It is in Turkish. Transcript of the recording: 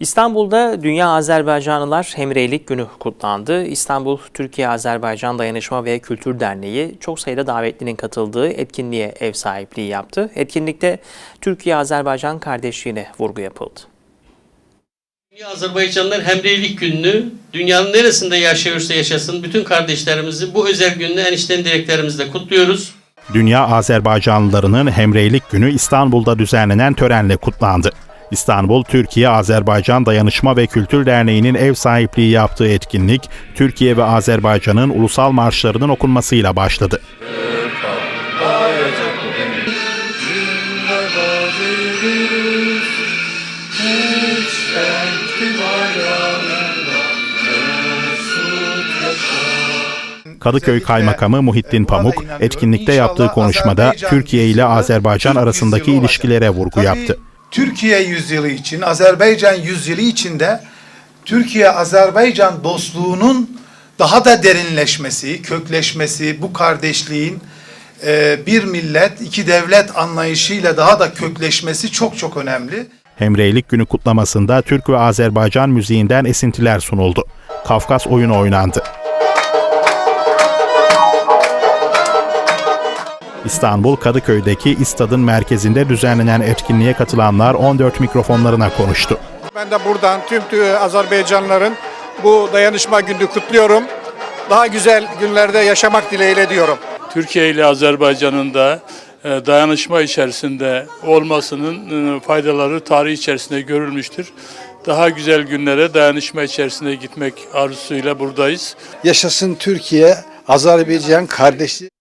İstanbul'da Dünya Azerbaycanlılar Hemreylik Günü kutlandı. İstanbul Türkiye Azerbaycan Dayanışma ve Kültür Derneği çok sayıda davetlinin katıldığı etkinliğe ev sahipliği yaptı. Etkinlikte Türkiye-Azerbaycan kardeşliğine vurgu yapıldı. Dünya Azerbaycanlılar Hemreylik Günü'nü dünyanın neresinde yaşıyorsa yaşasın bütün kardeşlerimizi bu özel gününü en içten dileklerimizle kutluyoruz. Dünya Azerbaycanlılarının Hemreylik Günü İstanbul'da düzenlenen törenle kutlandı. İstanbul Türkiye Azerbaycan Dayanışma ve Kültür Derneği'nin ev sahipliği yaptığı etkinlik, Türkiye ve Azerbaycan'ın ulusal marşlarının okunmasıyla başladı. Kadıköy Kaymakamı Muhittin Pamuk, etkinlikte yaptığı konuşmada Türkiye ile Azerbaycan arasındaki ilişkilere vurgu yaptı. Türkiye yüzyılı için, Azerbaycan yüzyılı içinde Türkiye-Azerbaycan dostluğunun daha da derinleşmesi, kökleşmesi, bu kardeşliğin e, bir millet, iki devlet anlayışıyla daha da kökleşmesi çok çok önemli. Hemreylik Günü kutlamasında Türk ve Azerbaycan müziğinden esintiler sunuldu. Kafkas oyunu oynandı. İstanbul Kadıköy'deki İstad'ın merkezinde düzenlenen etkinliğe katılanlar 14 mikrofonlarına konuştu. Ben de buradan tüm Azerbaycanlıların bu dayanışma gününü kutluyorum. Daha güzel günlerde yaşamak dileğiyle diyorum. Türkiye ile Azerbaycan'ın da e, dayanışma içerisinde olmasının e, faydaları tarih içerisinde görülmüştür. Daha güzel günlere dayanışma içerisinde gitmek arzusuyla buradayız. Yaşasın Türkiye, Azerbaycan kardeşliği.